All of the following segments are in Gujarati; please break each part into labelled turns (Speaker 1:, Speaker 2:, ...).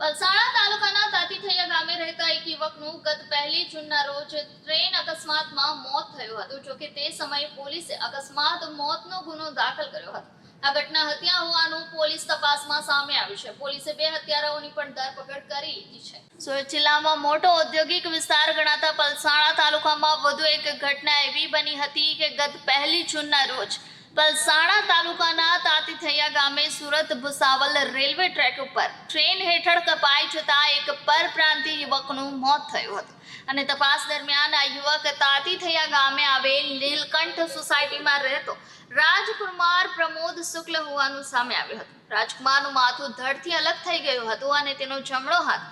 Speaker 1: વલસાડા તાલુકાના તાતીથૈયા ગામે રહેતા એક યુવકનું ગત પહેલી જૂનના રોજ ટ્રેન અકસ્માતમાં મોત થયું હતું. જોકે તે સમયે પોલીસે અકસ્માત મોતનો ગુનો દાખલ કર્યો હતો. આ ઘટના હત્યા હોવાનું પોલીસ તપાસમાં સામે આવ્યું છે. પોલીસે બે હત્યારાઓની પણ ધરપકડ કરી લીધી છે. સુરત જિલ્લામાં મોટો ઔદ્યોગિક વિસ્તાર ગણાતા પલસાણા તાલુકામાં વધુ એક ઘટના એવી બની હતી કે ગત પહેલી જૂનના રોજ પલસાણા તાલુકાના તાતીથૈયા ગામે સુરત ભુસાવલ રેલવે ટ્રેક ઉપર ટ્રેન હેઠળ કપાઈ જતા એક પરપ્રાંતિ યુવકનું મોત થયું હતું. અને તપાસ દરમિયાન આ યુવક તાતીથૈયા ગામે આવેલ નીલકંઠ સોસાયટીમાં રહેતો રાજકુમાર પ્રમોદ શુક્લ હોવાનું સામે આવ્યું હતું. રાજકુમારનું માથું ધડથી અલગ થઈ ગયું હતું અને તેનો જમણો હાથ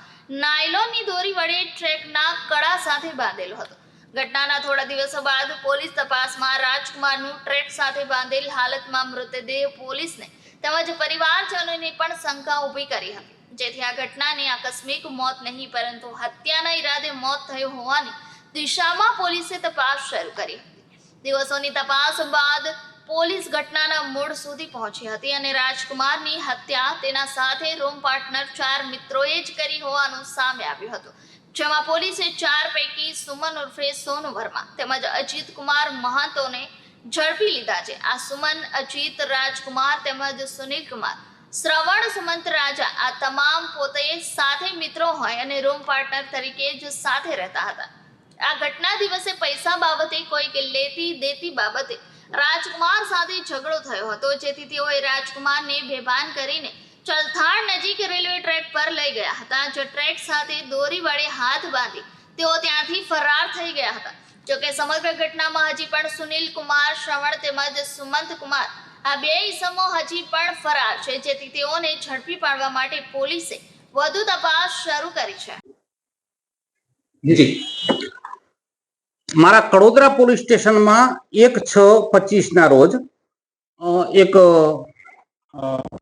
Speaker 1: નાયલોનની દોરી વડે ટ્રેકના કડા સાથે બાંધેલો હતો. ઘટનાના થોડા દિવસો બાદ પોલીસ તપાસમાં રાજકુમારનું ટ્રેક સાથે બાંધેલ હાલતમાં મૃતદેહ પોલીસને તેમજ પરિવારજનોને પણ શંકા ઊભી કરી હતી. જેથી આ ઘટનાને આકસ્મિક મોત નહીં, પરંતુ હત્યાના ઈરાદે મોત થયું હોવાની દિશામાં પોલીસે તપાસ શરૂ કરી દિવસોની તપાસ બાદ પોલીસ ઘટનાના મૂળ સુધી પહોંચી હતી અને રાજકુમારની હત્યા તેના સાથે રૂમ પાર્ટનર ચાર મિત્રોએ જ કરી હોવાનું સામે આવ્યું હતું. જેમાં પોલીસે ચાર પૈકી સુમન ઉર્ફે સોનુ વર્મા તેમજ અજીત કુમાર મહાતોને ઝડપી લીધા છે. આ સુમન, અજીત, રાજકુમાર તેમજ સુનિલ કુમાર શ્રવણ સુમંત રાજા આ તમામ પોતે સાથે મિત્રો હોય અને રૂમ પાર્ટનર તરીકે જ સાથે રહેતા હતા. આ ઘટના દિવસે પૈસા બાબતે કોઈક લેતી દેતી બાબતે રાજકુમાર સાથે ઝઘડો થયો હતો. જેથી તેઓએ રાજકુમારને બેભાન કરીને ચલથાણ નજીક રેલવે ટ્રેક પર લઈ ગયા હતા. જે ટ્રેક સાથે દોરી વડે હાથ બાંધી તેઓ ત્યાંથી ફરાર થઈ ગયા હતા. જોકે સમગ્ર ઘટનામાં હજી પણ સુનિલ કુમાર શ્રવણ તેમજ સુમંત કુમાર આ બે ઇસમો હજી પણ ફરાર છે જેથી તેઓને ઝડપી પાડવા માટે પોલીસે વધુ તપાસ શરૂ કરી છે.
Speaker 2: મારા કડોદરા પોલીસ સ્ટેશનમાં એક છ પચીસ ના રોજ એક અ,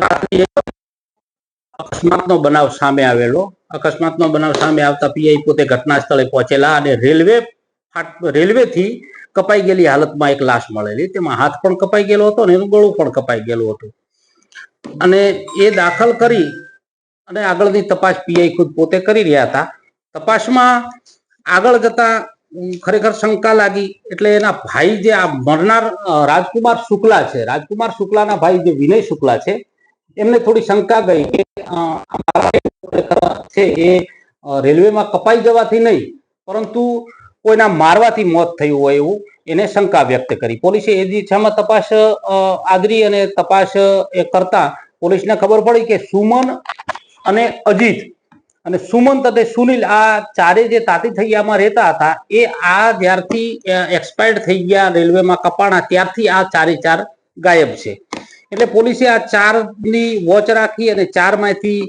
Speaker 2: રાત્રિએ અકસ્માતનો બનાવ સામે આવેલો. અકસ્માતનો બનાવ સામે આવતા પીઆઈ પોતે ઘટના સ્થળે પહોંચેલા અને રેલવે રેલવેથી કપાઈ ગયેલી હાલતમાં એક લાશ મળેલી. તેમાં હાથ પણ કપાઈ ગયેલો હતો અને એનું ગળું પણ કપાઈ ગયેલું હતું. અને એ દાખલ કરી અને આગળની તપાસ પીઆઈ ખુદ પોતે કરી રહ્યા હતા. તપાસમાં આગળ જતા ખરેખર શંકા લાગી એટલે એના ભાઈ જે આ મરનાર રાજકુમાર શુક્લા છે. રાજકુમાર શુક્લાના ભાઈ જે વિનય શુક્લા છે એમને થોડી શંકા ગઈ કે છે એ રેલવેમાં કપાઈ જવાથી નહીં, પરંતુ કોઈના મારવાથી મોત થયું હોય એવું એને શંકા વ્યક્ત કરી. પોલીસે એ દિશામાં તપાસ આદરી અને તપાસ, એ કરતા પોલીસને ખબર પડી કે સુમન અને અજીત અને સુમન અને સુનિલ આ ચારે જે તાતીથૈયામાં રહેતા હતા, એ આ જ્યારથી એક્સપાયર્ડ થઈ ગયા રેલવેમાં કપાણા, ત્યારથી આ ચારે ચાર ગાયબ છે. એટલે પોલીસે આ ચારની વોચ રાખી અને ચારમાંથી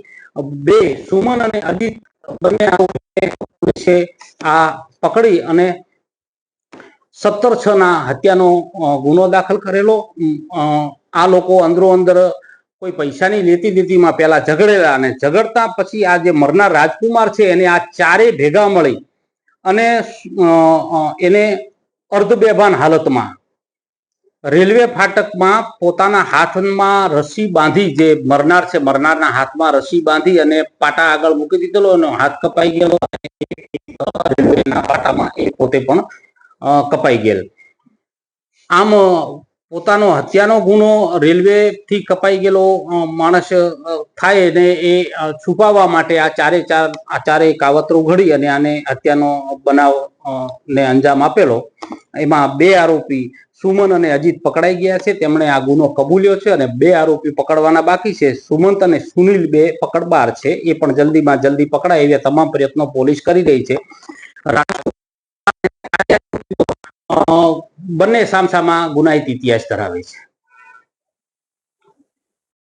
Speaker 2: બે સુમન અને અજીત બંને પોલીસે આ પકડી અને સત્તર છ ના હત્યાનો ગુનો દાખલ કરેલો. આ લોકો અંદરો અંદર કોઈ પૈસાની લેતી દેતીમાં પેલા ઝઘડેલા અને ઝઘડતા પછી આ જે મરનાર રાજકુમાર છે એને આ ચારે ભેગા મળી અને એને અર્ધ બેભાન હાલતમાં રેલવે ફાટકમાં પોતાના હાથમાં રસી બાંધી, જે મરનાર છે, મરનારના હાથમાં રસી બાંધી અને પાટા આગળ મૂકી દીધેલો અને હાથ કપાઈ ગયેલો. રેલવેના પાટામાં એ પોતે પણ કપાઈ ગયેલ. આમ પોતાનો હત્યાનો ગુનો રેલવે થી કપાઈ ગયેલો માણસ થાય અને એ છુપાવવા માટે આ ચારે ચાર, આ ચારે કાવતરું ઘડી અને આને હત્યાનો બનાવ ને અંજામ આપેલો. એમાં બે આરોપી સુમન અને અજીત પકડાઈ ગયા છે. તેમણે આ ગુનો કબૂલ્યો છે અને બે આરોપી પકડવાના બાકી છે. સુમંત અને સુનિલ બે પકડબાર છે. એ પણ જલ્દીમાં જલ્દી પકડાય એવા તમામ પ્રયત્નો પોલીસ કરી રહી છે. બંને સામસામા ગુનાહિત ઇતિહાસ ધરાવે છે.